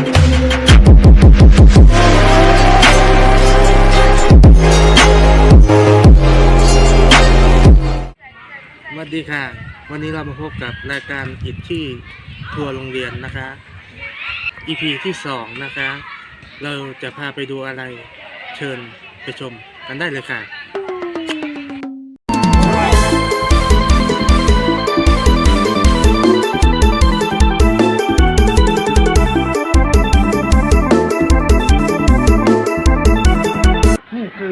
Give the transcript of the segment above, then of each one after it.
สวัสดีค่ะ วันนี้เรามาพบกับรายการอิดที่ทัวร์โรงเรียนนะคะ EP ที่สองนะคะ เราจะพาไปดูอะไรเชิญไปชมกันได้เลยค่ะ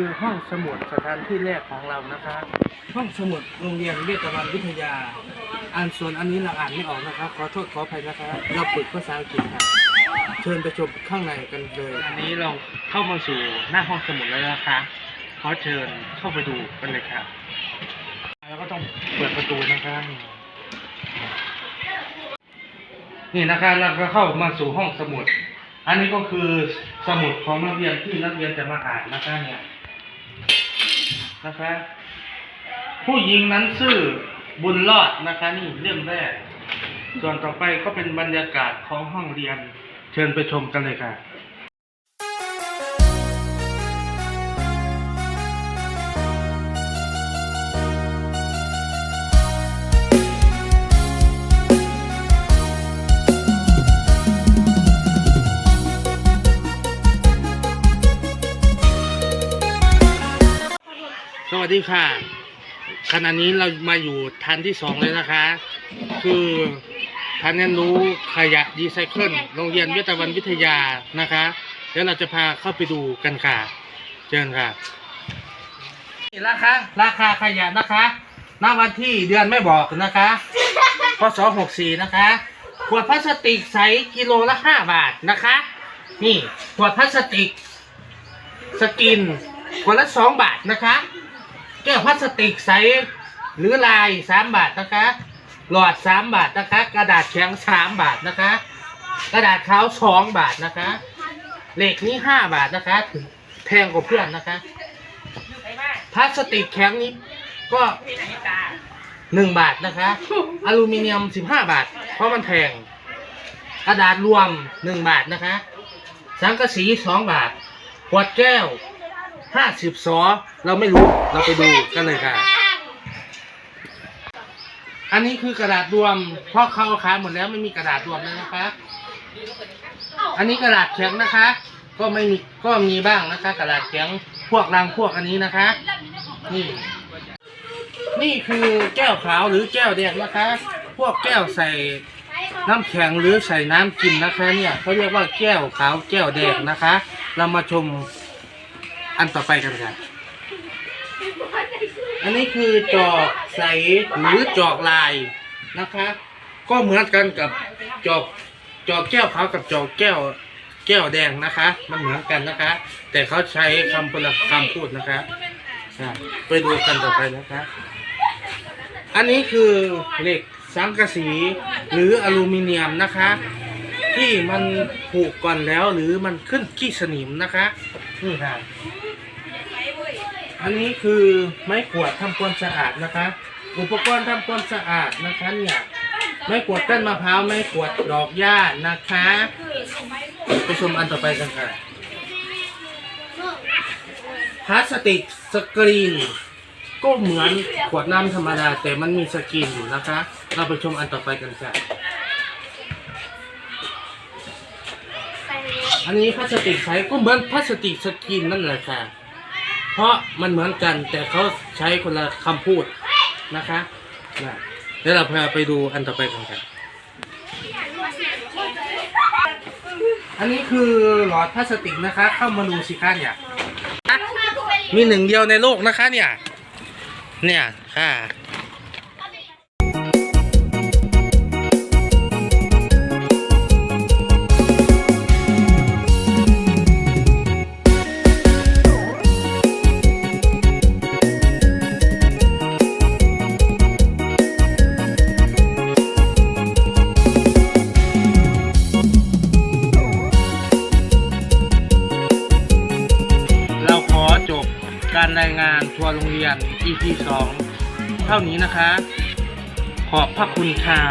คือห้องสมุดสถานที่แรกของเรานะคะ ห้องสมุดโรงเรียนเวชวันวิทยา อ่านส่วนอันนี้เราอ่านไม่ออกนะครับ ขอโทษขออภัยนะครับเราฝึกภาษาอังกฤษครับเชิญไปชมข้างในกันเลยอันนี้เราเข้ามาสู่หน้าห้องสมุดแล้วนะคะ ขอเชิญเข้าไปดูกันเลยครับแล้วก็ต้องเปิดประตูนะคะนี่นะคะเราก็เข้ามาสู่ห้องสมุด อันนี้ก็คือสมุดของนักเรียนที่นักเรียนจะมาอ่านนะคะเนี่ย นะคะ ผู้หญิงนั้นชื่อบุญรอดนะคะ นี่เรื่องแรก ส่วนต่อไปก็เป็นบรรยากาศของห้องเรียน เชิญไปชมกันเลยค่ะ วัสดีค่ะ ขณะนี้เรามาอยู่ทันที่สองเลยนะคะ คือทันเรียนรู้ขยะรีไซเคิลโรงเรียนเวชวันวิทยานะคะเดี๋ยวเราจะพาเข้าไปดูกันค่ะเชิญค่ะนี่ราคาราคาขยะนะคะณวันที่เดือนไม่บอกนะคะพศหกสี่นะคะ ขวดพลาสติกใสกิโลละห้าบาทนะคะ นี่ขวดพลาสติกสกินขวดละสองบาทนะคะ ก้วพลาสติกใสหรือลายสามบาทนะคะ หลอดสามบาทนะคะ กระดาษแข็งสามบาทนะคะ กระดาษขาวสองบาทนะคะเหล็กนี้ห้าบาทนะคะถึงแพงกว่าเพื่อนนะคะพลาสติกแข็งนี้ก็หนึ่งบาทนะคะอลูมิเนียมสิบห้าบาท เพราะมันแพงกระดาษรวมหนึ่งบาทนะคะ สังกะสีสองบาทขวดแก้ว ห้าสิบซอเราไม่รู้เราไปดูกันเลยค่ะ อันนี้คือกระดาษรวมพราะเขาขาหมดแล้วไม่มีกระดาษรวมแล้วนะคะ อันนี้กระดาษแข็งนะคะ ก็ไม่มีก็มีบ้างนะคะ กระดาษแข็งพวกรังพวกอันนี้นะคะ นี่ นี่คือแก้วขาวหรือแก้วแดงนะคะ พวกแก้วใส่น้ำแข็งหรือใส่น้ำกินนะคะ เนี่ยเขาเรียกว่าแก้วขาวแก้วแดงนะคะ เรามาชม อันต่อไปกันค่ะ อันนี้คือจอกใสหรือจอกลายนะคะ ก็เหมือนกันกับจอกจอกแก้วขาวกับจอกแก้ว แก้วแดงนะคะ มันเหมือนกันนะคะ แต่เขาใช้คำคนละคำพูดนะคะอะไปดูกันต่อไปนะคะ อันนี้คือเหล็กสังกะสีหรืออลูมิเนียมนะคะ ที่มันผูกก่อนแล้วหรือมันขึ้นขี้สนิมนะคะนี่ค่ะ อันนี้คือไม้ขวดทำความสะอาดนะคะ อุปกรณ์ทำความสะอาดนะคะเนี่ยไม้ขวดก้นมะพร้าวไม้ขวดดอกหญ้านะคะไปชมอันต่อไปกันค่ะพลาสติกสกรีนก็เหมือนขวดน้ำธรรมดา แต่มันมีสกรีนอยู่นะคะ เราไปชมอันต่อไปกันค่ะอันนี้พลาสติกใสก็เหมือนพลาสติกสกรีนนั่นแหละค่ะ เพราะมันเหมือนกันแต่เขาใช้คนละคำพูดนะคะนะเดี๋ยวเราพาไปดูอันต่อไปกันครับอันนี้คือหลอดพลาสติกนะคะ เข้ามาดูสิคะเนี่ยมีหนึ่งเดียวในโลกนะคะเนี่ย เนี่ยค่ะ การรายงานทัวร์โรงเรียน EP 2เท่านี้นะคะ ขอบพระคุณค่ะ